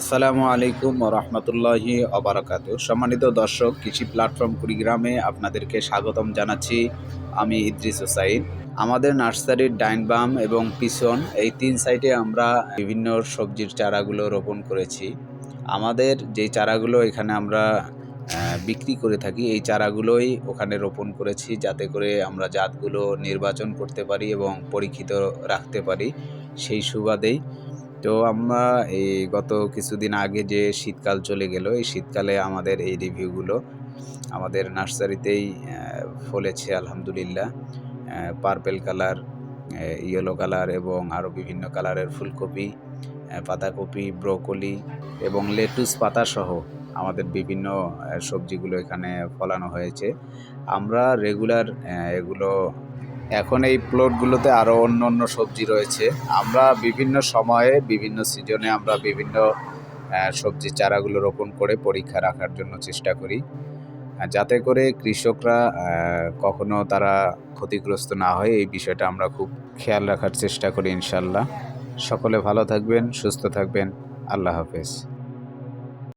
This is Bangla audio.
আসসালামু আলাইকুম রহমতুল্লাহি অবরাকাত সম্মানিত দর্শক, কৃষি প্ল্যাটফর্ম কুড়িগ্রামে আপনাদেরকে স্বাগতম জানাচ্ছি আমি ইদ্রিস হোসাইন। আমাদের নার্সারির ডাইন বাম এবং পিছন এই তিন সাইডে আমরা বিভিন্ন সবজির চারাগুলো রোপণ করেছি। আমাদের যে চারাগুলো এখানে আমরা বিক্রি করে থাকি, এই চারাগুলোই ওখানে রোপণ করেছি যাতে করে আমরা জাতগুলো নির্বাচন করতে পারি এবং পরীক্ষিত রাখতে পারি। সেই সুবাদেই তো আমরা এই গত কিছুদিন আগে যে শীতকাল চলে গেল, এই শীতকালে আমাদের এই রিভিউগুলো আমাদের নার্সারিতেই ফলেছে আলহামদুলিল্লাহ। পার্পেল কালার ইয়েলো কালার এবং আরও বিভিন্ন কালারের ফুলকপি পাতাকপি, ব্রোকলি এবং লেটুস পাতাসহ আমাদের বিভিন্ন সবজিগুলো এখানে ফলানো হয়েছে। আমরা রেগুলার এগুলো এখন এই প্লটগুলোতে আরও অন্য অন্য সবজি রয়েছে। আমরা বিভিন্ন সময়ে বিভিন্ন সিজনে আমরা বিভিন্ন সবজি চারাগুলো রোপণ করে পরীক্ষা রাখার জন্য চেষ্টা করি। যাতে করে কৃষকরা কখনো তারা ক্ষতিগ্রস্ত না হয়, এই বিষয়টা আমরা খুব খেয়াল রাখার চেষ্টা করি ইনশাল্লাহ সকলে ভালো থাকবেন, সুস্থ থাকবেন। আল্লাহ হাফেজ।